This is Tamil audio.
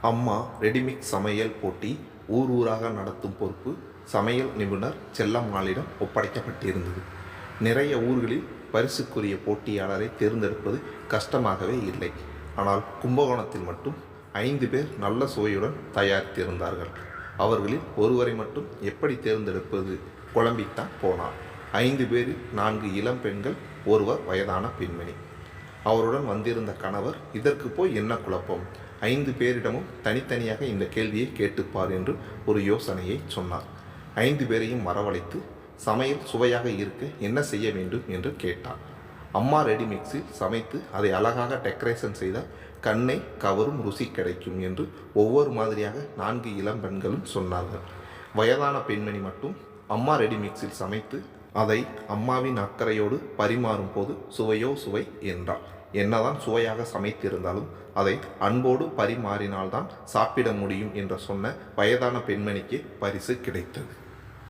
அம்மா ரெடிமிக்ஸ் சமையல் போட்டி ஊர் ஊராக நடத்தும் பொறுப்பு சமையல் நிபுணர் செல்லம்மாளிடம் ஒப்படைக்கப்பட்டிருந்தது. நிறைய ஊர்களில் பரிசுக்குரிய போட்டியாளரை தேர்ந்தெடுப்பது கஷ்டமாகவே இல்லை. ஆனால் கும்பகோணத்தில் மட்டும் ஐந்து பேர் நல்ல சுவையுடன் தயாரித்திருந்தார்கள். அவர்களில் ஒருவரை மட்டும் எப்படி தேர்ந்தெடுப்பது? குழம்பித்தான் போனார் ஐந்து பேரில் நான்கு இளம் பெண்கள் ஒருவர் வயதான பெண்மணி. அவருடன் வந்திருந்த கணவர் இதற்கு போய் என்ன குழப்பம்? ஐந்து பேரிடமும் தனித்தனியாக இந்த கேள்வியை கேட்டுப்பார் என்று ஒரு யோசனையை சொன்னார். ஐந்து பேரையும் வரவழைத்து சமையல் சுவையாக இருக்க என்ன செய்ய வேண்டும் என்று கேட்டார். அம்மா ரெடிமிக்ஸில் சமைத்து அதை அழகாக டெக்கரேஷன் செய்தால் கண்ணை கவரும் ருசி கிடைக்கும் என்று ஒவ்வொரு மாதிரியாக நான்கு இளம் பெண்களும் சொன்னார்கள். வயதான பெண்மணி மட்டும் அம்மா ரெடிமிக்ஸில் சமைத்து அதை அம்மாவின் அக்கறையோடு பரிமாறும் போது சுவையோ சுவை என்றார். என்னதான் சுவையாக சமைத்திருந்தாலும் அதை அன்போடு பரிமாறினால்தான் சாப்பிட முடியும் என்று சொன்ன வயதான பெண்மணிக்கு பரிசு கிடைத்தது.